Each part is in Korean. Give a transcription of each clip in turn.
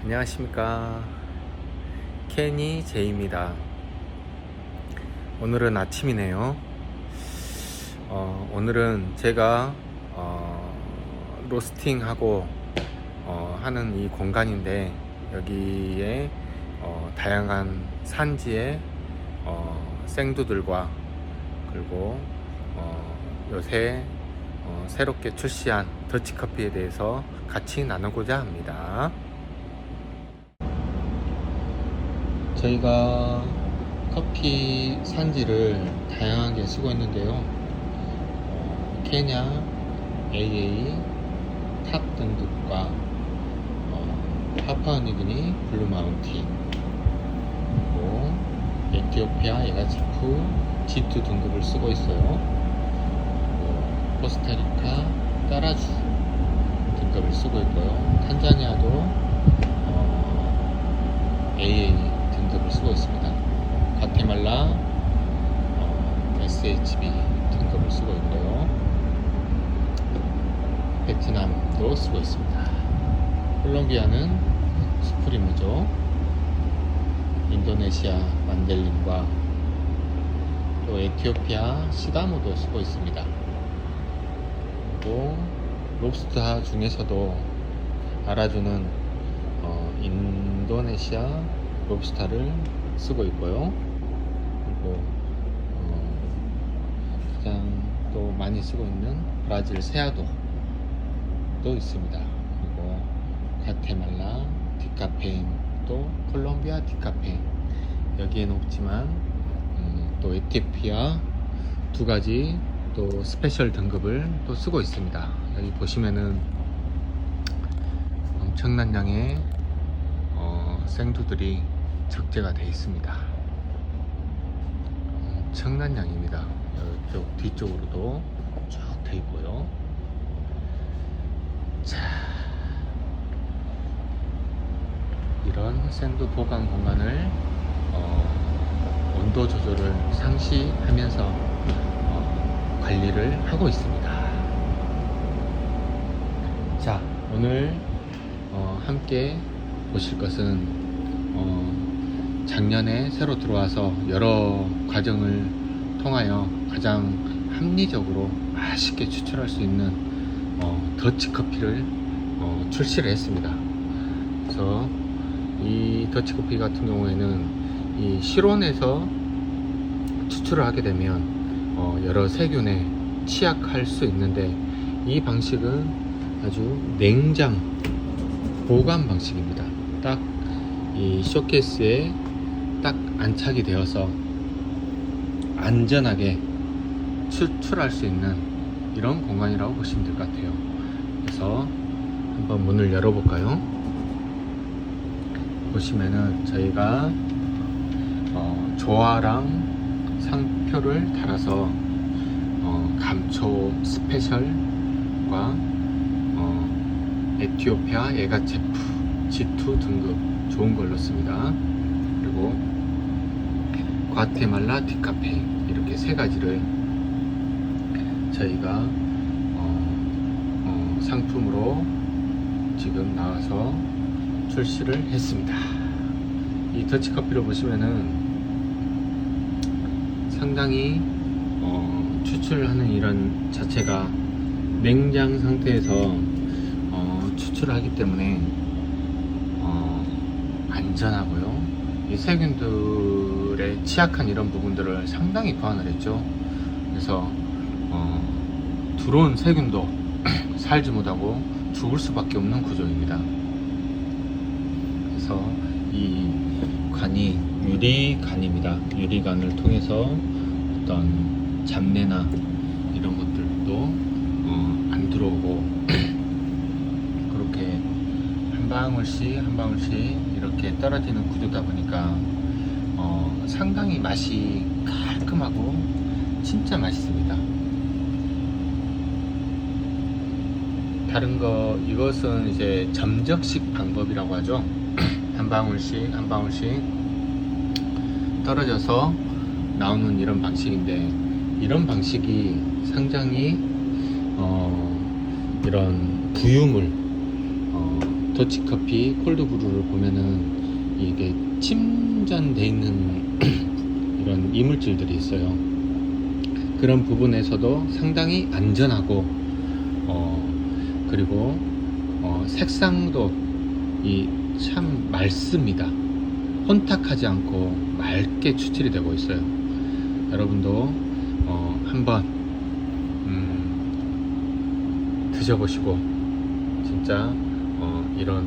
안녕하십니까. 케니 제이입니다. 오늘은 아침이네요. 어, 오늘은 제가 어, 로스팅하고 어, 하는 이 공간인데 여기에 어, 다양한 산지의 어, 생두들과 그리고 어, 요새 어, 새롭게 출시한 더치커피에 대해서 같이 나누고자 합니다. 저희가 커피 산지를 다양하게 쓰고 있는데요. 어, 케냐, AA, 탑 등급과 어, 파푸아뉴기니, 블루마운틴, 그리고 에티오피아, 에가치프, G2 등급을 쓰고 있어요. 그리고 코스타리카, 따라주 등급을 쓰고 있고요. 탄자니아도 어, AA 등급을 쓰고 있습니다. 과테말라 어, SHB 등급을 쓰고 있고요. 베트남도 쓰고 있습니다. 콜롬비아는 스프리무죠. 인도네시아 만델린과 또 에티오피아 시다모도 쓰고 있습니다. 그리고 롭스타 중에서도 알아주는 어, 인도네시아 롭스타를 쓰고 있고요. 그리고 어, 가장 또 많이 쓰고 있는 브라질 세아도 또 있습니다. 그리고 과테말라 디카페인 또 콜롬비아 디카페인 여기에는 없지만 음, 또 에티오피아 두 가지 또 스페셜 등급을 또 쓰고 있습니다. 여기 보시면은 엄청난 양의 어, 생두들이 적재가 되어 있습니다. 엄청난 양입니다. 이쪽 뒤쪽으로도 쭉 되어 있고요. 자, 이런 생두 보관 공간을 어, 온도 조절을 상시하면서 어, 관리를 하고 있습니다. 자, 오늘 어, 함께 보실 것은 어, 작년에 새로 들어와서 여러 과정을 통하여 가장 합리적으로 맛있게 추출할 수 있는 어, 더치 커피를 어, 출시를 했습니다. 그래서 이 더치 커피 같은 경우에는 이 실온에서 추출을 하게 되면 어, 여러 세균에 취약할 수 있는데 이 방식은 아주 냉장 보관 방식입니다. 딱 이 쇼케이스에 딱 안착이 되어서 안전하게 추출할 수 있는 이런 공간이라고 보시면 될 것 같아요. 그래서 한번 문을 열어볼까요? 보시면은 저희가 어, 조화랑 상표를 달아서 어, 감초 스페셜과 어, 에티오피아 에가체프 G2 등급 좋은 걸 넣습니다. 그리고 과테말라 디카페 이렇게 세 가지를 저희가 어, 어, 상품으로 지금 나와서 출시를 했습니다. 이 더치 커피를 보시면은 상당히 어, 추출하는 이런 자체가 냉장 상태에서 어, 추출하기 때문에 어, 안전하고요. 이 세균들의 취약한 이런 부분들을 상당히 보완을 했죠. 그래서 어, 들어온 세균도 살지 못하고 죽을 수밖에 없는 구조입니다. 그래서 이 관이 유리관입니다. 유리관을 통해서 어떤 잡내나 이런 것들도 어, 안 들어오고 그렇게 한 방울씩 한 방울씩 이렇게 떨어지는 구조다 보니까 어, 상당히 맛이 깔끔하고 진짜 맛있습니다. 다른 거 이것은 이제 점적식 방법이라고 하죠. 한 방울씩 한 방울씩 떨어져서 나오는 이런 방식인데 이런 방식이 상당히 어, 이런 부유물 어, 더치커피 콜드브루를 보면은 이게 침전돼 있는 이런 이물질들이 있어요. 그런 부분에서도 상당히 안전하고 어, 그리고 어, 색상도 이 참 맑습니다. 혼탁하지 않고 맑게 추출이 되고 있어요. 여러분도 어, 한번 음, 드셔보시고 진짜 어, 이런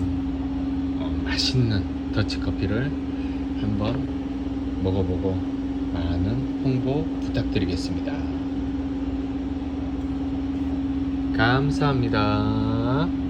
어, 맛있는 더치커피를 한번 먹어보고 많은 홍보 부탁드리겠습니다. 감사합니다.